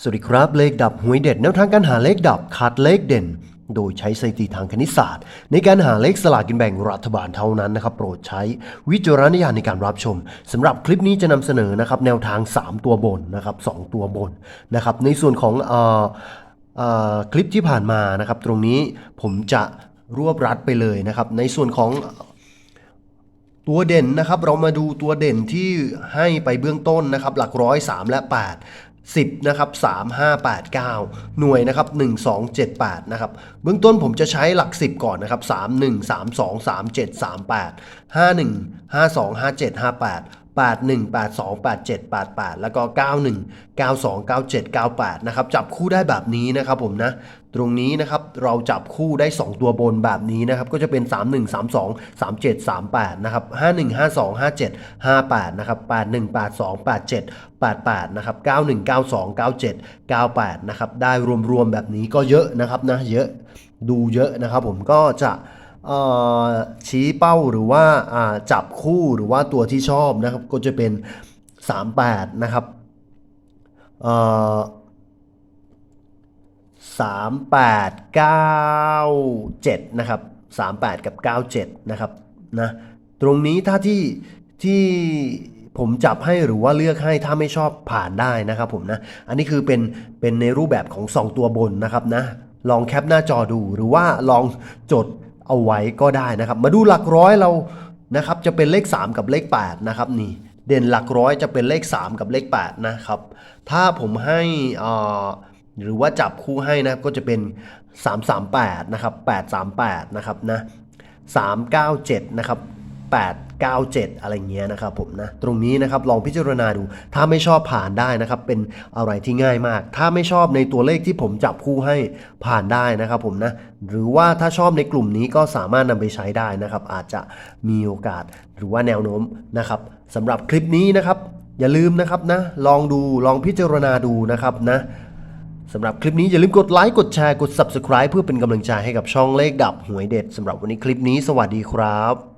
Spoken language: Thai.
สวัสดีครับ เลขดับหวยเด็ดแนวทางการหาเลขดับคัดเลขเด่น โดยใช้สถิติทางคณิตศาสตร์ ในการหาเลขสลากกินแบ่งรัฐบาลเท่านั้นนะครับ โปรดใช้วิจารณญาณในการรับชมสำหรับคลิปนี้จะนำเสนอนะครับแนวทาง 3 ตัวบนนะครับ2ตัวบนนะครับในส่วนของออเอ่อคลิปที่ผ่านมานะครับ ตรงนี้ผมจะรวบรัดไปเลยนะครับ ในส่วนของตัวเด่นนะครับเรามาดูตัวเด่นที่ให้ไปเบื้องต้นนะครับ หลักร้อย3และ8 10นะครับ3 5 8 9 หน่วยนะครับ1 2 7 8นะครับเบื้องต้นผมจะใช้หลัก 10 ก่อนนะครับ3 1 3 2 3 7 3 8 51 52 57 58 81 8 2 8 7 8 8 แล้วก็ 91 92 97 98 นะครับ จับคู่ได้แบบนี้นะครับผมนะ ตรงนี้นะครับเราจับคู่ได้ 2 ตัวบนแบบนี้นะครับ ก็จะเป็น 31 32 37 38 นะครับ 51 52 57 58 นะครับ 81 82 87 88 นะครับ 91 92 97 98 นะครับ ได้รวมๆแบบนี้ก็เยอะนะครับนะ เยอะ ดูเยอะนะครับผมก็จะ ชี้เป้าหรือว่าจับคู่หรือว่าตัวที่ชอบนะครับ ก็จะเป็น 38 นะครับสามแปดเอ่อ38 97นะครับ38กับ97นะครับนะตรงนี้ถ้าที่ที่ผมจับให้หรือว่าเลือกให้ถ้าไม่ชอบผ่านได้นะครับผมนะ อันนี้คือเป็นเป็นในรูปแบบของ 2 ตัวบนนะครับนะ ลองแคปหน้าจอดูหรือว่าลองจด เอาไว้ก็ได้นะครับ มาดูหลักร้อยเรานะครับจะเป็นเลข 3 กับเลข8นะครับนี่เด่นหลักร้อยจะเป็นเลข 3 กับเลข8นะครับถ้าผมให้อ่าหรือว่าจับคู่ให้นะก็จะเป็น 338นะครับ838นะครับนะ397นะครับ 97 อะไรเงี้ยนะครับผมนะตรงนี้นะครับลองพิจารณาดู ถ้าไม่ชอบผ่านได้นะครับเป็นอะไรที่ง่ายมาก ถ้าไม่ชอบในตัวเลขที่ผมจับคู่ให้ผ่านได้นะครับผมนะหรือว่าถ้าชอบในกลุ่มนี้ก็สามารถนำไปใช้ได้นะครับ อาจจะมีโอกาสหรือว่าแนวโน้มนะครับสำหรับคลิปนี้นะครับ อย่าลืมนะครับนะลองดูลองพิจารณาดูนะครับนะสำหรับคลิปนี้อย่าลืมกดไลค์กดแชร์กด Subscribe เพื่อเป็นกำลังใจให้กับช่องเลขดับหวยเด็ดสำหรับวันนี้คลิปนี้สวัสดีครับ